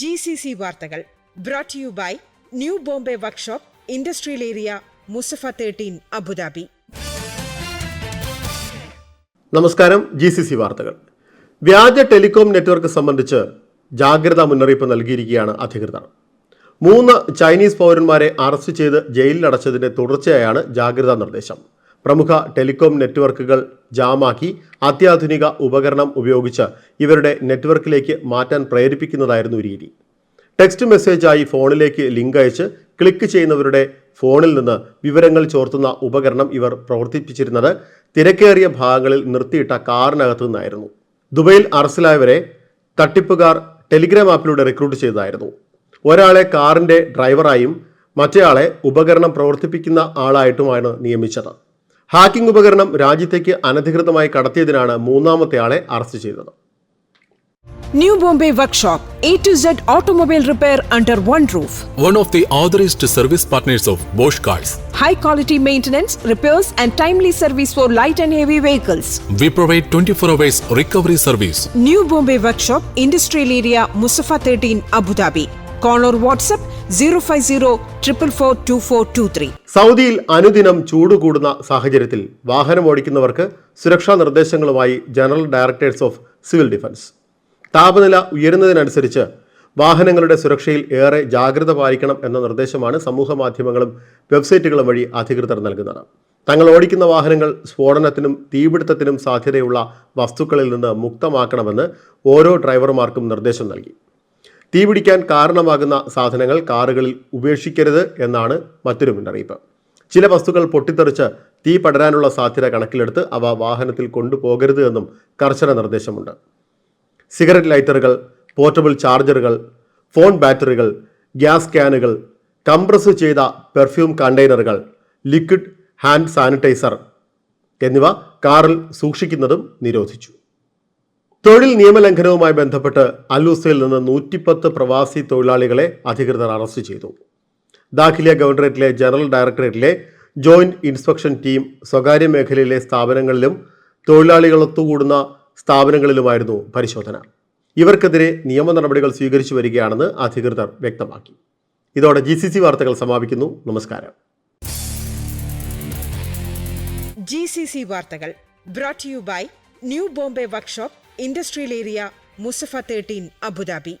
G C C വാർത്തകൾ brought you by new Bombay workshop industrial area Mussafah thirteen Abu Dhabi നമസ്കാരം G C C വാർത്തകൾ. വ്യാജ telecom network സംബന്ധിച്ച് ജാഗ്രതാ മുന്നറിയിപ്പ് നൽകിയിരിക്കുകയാണ് അധികൃതർ. മൂന്ന് ചൈനീസ് പൗരന്മാരെ അറസ്റ്റ് ചെയ്ത് ജയിലിലടച്ചതിന്റെ തുടർച്ചയായാണ് ജാഗ്രതാ നിർദ്ദേശം. പ്രമുഖ ടെലികോം നെറ്റ്വർക്കുകൾ ജാമാക്കി അത്യാധുനിക ഉപകരണം ഉപയോഗിച്ച് ഇവരുടെ നെറ്റ്വർക്കിലേക്ക് മാറ്റാൻ പ്രേരിപ്പിക്കുന്നതായിരുന്നു രീതി. ടെക്സ്റ്റ് മെസ്സേജായി ഫോണിലേക്ക് ലിങ്ക് അയച്ച് ക്ലിക്ക് ചെയ്യുന്നവരുടെ ഫോണിൽ നിന്ന് വിവരങ്ങൾ ചോർത്തുന്ന ഉപകരണം ഇവർ പ്രവർത്തിപ്പിച്ചിരുന്നത് തിരക്കേറിയ ഭാഗങ്ങളിൽ നിർത്തിയിട്ട കാറിനകത്തു നിന്നായിരുന്നു. ദുബൈയിൽ അറസ്റ്റിലായവരെ തട്ടിപ്പുകാർ ടെലിഗ്രാം ആപ്പിലൂടെ റിക്രൂട്ട് ചെയ്തതായിരുന്നു. ഒരാളെ കാറിന്റെ ഡ്രൈവറായും മറ്റേയാളെ ഉപകരണം പ്രവർത്തിപ്പിക്കുന്ന ആളായിട്ടുമാണ് നിയമിച്ചത്. ഹാക്കിംഗ് ഉപകരണം രാജ്യത്തേക്ക് അനധികൃതമായി കടത്തിയതിനാണ് മൂന്നാമത്തെ ആളെ അറസ്റ്റ് ചെയ്തത് new Bombay workshop A to Z automobile repair under one roof one of the authorized service partners of Bosch Cars. High quality maintenance, repairs and timely service for light and heavy vehicles We provide 24 hours recovery service. New Bombay workshop industrial area Mussafah thirteen Abu Dhabi call or WhatsApp zero five zero triple four two four two three സൗദിയിൽ അനുദിനം ചൂട് കൂടുന്ന സാഹചര്യത്തിൽ വാഹനം ഓടിക്കുന്നവർക്ക് സുരക്ഷാ നിർദ്ദേശങ്ങളുമായി general directors of civil defence. താപനില ഉയരുന്നതിനനുസരിച്ച് വാഹനങ്ങളുടെ സുരക്ഷയിൽ ഏറെ ജാഗ്രത പാലിക്കണം എന്ന നിർദ്ദേശമാണ് സമൂഹ മാധ്യമങ്ങളും വെബ്സൈറ്റുകളും വഴി അധികൃതർ നൽകുന്നത്. തങ്ങൾ ഓടിക്കുന്ന വാഹനങ്ങൾ സ്ഫോടനത്തിനും തീപിടുത്തത്തിനും സാധ്യതയുള്ള വസ്തുക്കളിൽ നിന്ന് മുക്തമാക്കണമെന്ന് ഓരോ ഡ്രൈവർമാർക്കും നിർദ്ദേശം നൽകി. തീപിടിക്കാൻ കാരണമാകുന്ന സാധനങ്ങൾ കാറുകളിൽ ഉപേക്ഷിക്കരുത് എന്നാണ് മറ്റൊരു മുന്നറിയിപ്പ്. ചില വസ്തുക്കൾ പൊട്ടിത്തെറിച്ച് തീ പടരാനുള്ള സാധ്യത കണക്കിലെടുത്ത് അവ വാഹനത്തിൽ കൊണ്ടുപോകരുത് എന്നും കർശന നിർദ്ദേശമുണ്ട്. സിഗരറ്റ് ലൈറ്ററുകൾ പോർട്ടബിൾ ചാർജറുകൾ ഫോൺ ബാറ്ററികൾ ഗ്യാസ് ക്യാനുകൾ കംപ്രസ് ചെയ്ത പെർഫ്യൂം കണ്ടെയ്നറുകൾ ലിക്വിഡ് ഹാൻഡ് സാനിറ്റൈസർ എന്നിവ കാറിൽ സൂക്ഷിക്കുന്നതും നിരോധിച്ചു. തൊഴിൽ നിയമലംഘനവുമായി ബന്ധപ്പെട്ട് അല്ലൂസയിൽ നിന്ന് നൂറ്റിപ്പത്ത് പ്രവാസി തൊഴിലാളികളെ അധികൃതർ അറസ്റ്റ് ചെയ്തു. ദാഖിലിയ ഗവർണറേറ്റിലെ ജനറൽ ഡയറക്ടറേറ്റിലെ ജോയിന്റ് ഇൻസ്പെക്ഷൻ ടീം സ്വകാര്യ മേഖലയിലെ സ്ഥാപനങ്ങളിലും തൊഴിലാളികളൊത്തുകൂടുന്ന സ്ഥാപനങ്ങളിലുമായിരുന്നു പരിശോധന. ഇവർക്കെതിരെ നിയമ നടപടികൾ സ്വീകരിച്ചു വരികയാണെന്ന് അധികൃതർ വ്യക്തമാക്കി. ഇതോടെ ജി സി സി വാർത്തകൾ സമാപിക്കുന്നു. നമസ്കാരം. ജി സി സി വാർത്തകൾ brought you by new Bombay workshop industrial area Mussafah thirteen Abu Dhabi.